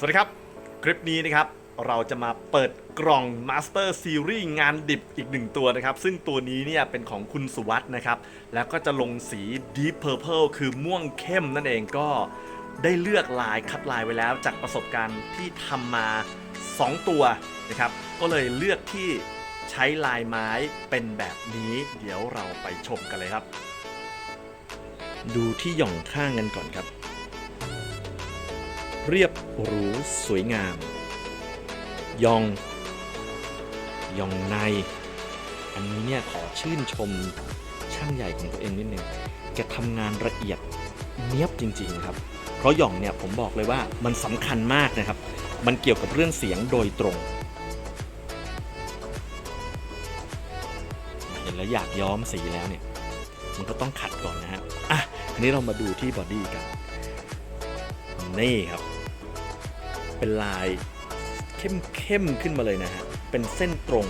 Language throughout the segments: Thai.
สวัสดีครับ คลิปนี้นะครับ เราจะมาเปิดกล่อง Master Series งานดิบอีกหนึ่งตัวนะครับ ซึ่งตัวนี้เนี่ยเป็นของคุณสุวัสด์นะครับ แล้วก็จะลงสี Deep Purple คือม่วงเข้มนั่นเองก็ได้เลือกลายคัดลายไว้แล้วจากประสบการณ์ที่ทำมา 2 ตัวนะครับ ก็เลยเลือกที่ใช้ลายไม้เป็นแบบนี้ เดี๋ยวเราไปชมกันเลยครับ ดูที่หย่องข้างกันก่อนครับ เรียบหรูสวยงาม ยอง ยองใน อันนี้เนี่ยขอชื่นชมช่างใหญ่ของตัวเองนิดนึงแกทำงานละเอียดเนียบจริง ๆ ครับ เพราะหย่องเนี่ยผมบอกเลยว่ามันสำคัญมากนะครับ มันเกี่ยวกับเรื่องเสียงโดยตรง เห็นแล้วอยากย้อมสีแล้วเนี่ย มันก็ต้องขัดก่อนนะฮะอะอันนี้เรามาดูที่บอดี้กัน นี่ครับ เป็นลายเข้มเข้มๆขึ้นมาเลยนะฮะ เป็นเส้นตรง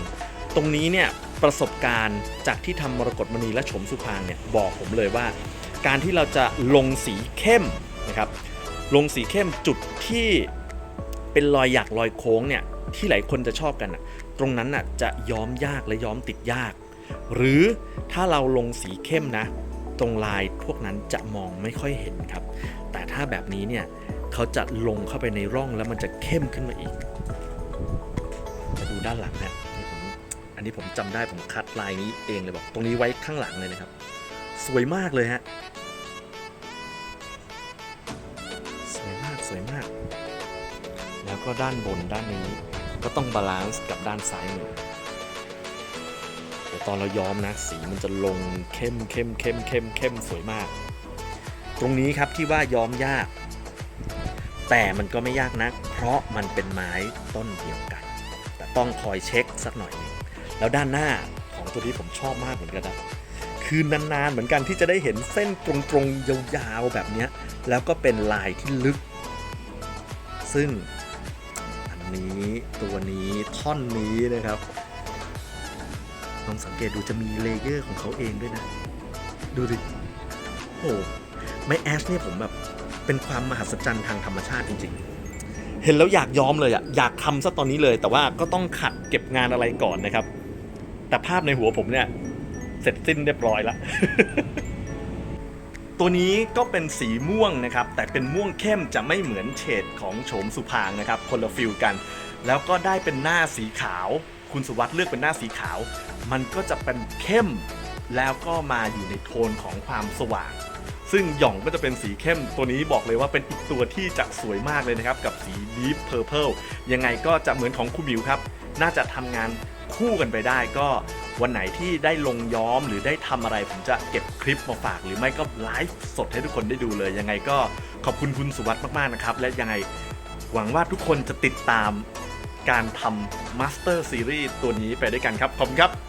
ตรงนี้เนี่ยประสบการณ์จากที่ทำมรกตมณีและโฉมสุพางเนี่ยบอกผมเลยว่า การที่เราจะลงสีเข้มนะครับลงสีเข้มจุดที่เป็นรอยหยักรอยโค้งเนี่ยที่หลายคนจะชอบกันนะตรงนั้นน่ะจะย้อมยากและย้อมติดยาก หรือถ้าเราลงสีเข้มนะ ตรงลายพวกนั้นจะมองไม่ค่อยเห็นครับ แต่ถ้าแบบนี้เนี่ย เขาจะลงเข้าไปในร่องแล้วมันจะเข้มขึ้นมาอีกมาดูด้านหลังนะนี่ผมอันนี้ผมจำได้ผมคัดลายนี้เองเลยบอกตรงนี้ไว้ข้างหลังเลยนะครับ สวยมากเลยฮะสวยมากสวยมาก แล้วก็ด้านบนด้านนี้ก็ต้องบาลานซ์กับด้านซ้ายมือเดี๋ยวตอนเราย้อมนะสีมันจะลงเข้มเข้มเข้มเข้มเข้มสวยมาก ตรงนี้ครับที่ว่าย้อมยาก แต่มันก็ไม่ยากนัก เพราะมันเป็นไม้ต้นเดียวกัน แต่ต้องคอยเช็คสักหน่อยนึงแล้วด้านหน้าของตัวนี้ผมชอบมากเหมือนกันนะคือนานๆเหมือนกันที่จะได้เห็นเส้นตรงๆยาวๆแบบนี้แล้วก็เป็นลายที่ลึก ซึ่งอันนี้ตัวนี้ท่อนนี้นะครับลองสังเกตดูจะมีเลเยอร์ของเขาเองด้วยนะ ดูดิโอ้ไม่แอชเนี่ยผมแบบ เป็นความมหัศจรรย์ทางธรรมชาติจริงๆ เห็นแล้วอยากย้อมเลยอะอยากทำซะตอนนี้เลย แต่ว่าก็ต้องขัดเก็บงานอะไรก่อนนะครับ แต่ภาพในหัวผมเนี่ย เสร็จสิ้นเรียบร้อยแล้ว ตัวนี้ก็เป็นสีม่วงนะครับ แต่เป็นม่วงเข้มจะไม่เหมือนเฉดของโฉมสุพางนะครับคนละฟิลกัน แล้วก็ได้เป็นหน้าสีขาว คุณสุวัสด์เลือกเป็นหน้าสีขาว มันก็จะเป็นเข้ม แล้วก็มาอยู่ในโทนของความสว่าง ซึ่งหย่องก็จะเป็นสีเข้มตัวนี้บอกเลยว่าเป็นอีกตัวที่จะสวยมากเลยนะครับ กับสี Deep Purple ยังไงก็จะเหมือนของคุณมิวครับ น่าจะทำงานคู่กันไปได้ก็วันไหนที่ได้ลงย้อมหรือได้ทำอะไรผมจะเก็บคลิปมาฝาก หรือไม่ก็ไลฟ์สดให้ทุกคนได้ดูเลย ยังไงก็ขอบคุณคุณสุวัสด์มากๆนะครับ และยังไงหวังว่าทุกคนจะติดตามการทำ Master Series ตัวนี้ไปด้วยกันครับ ขอบคุณครับ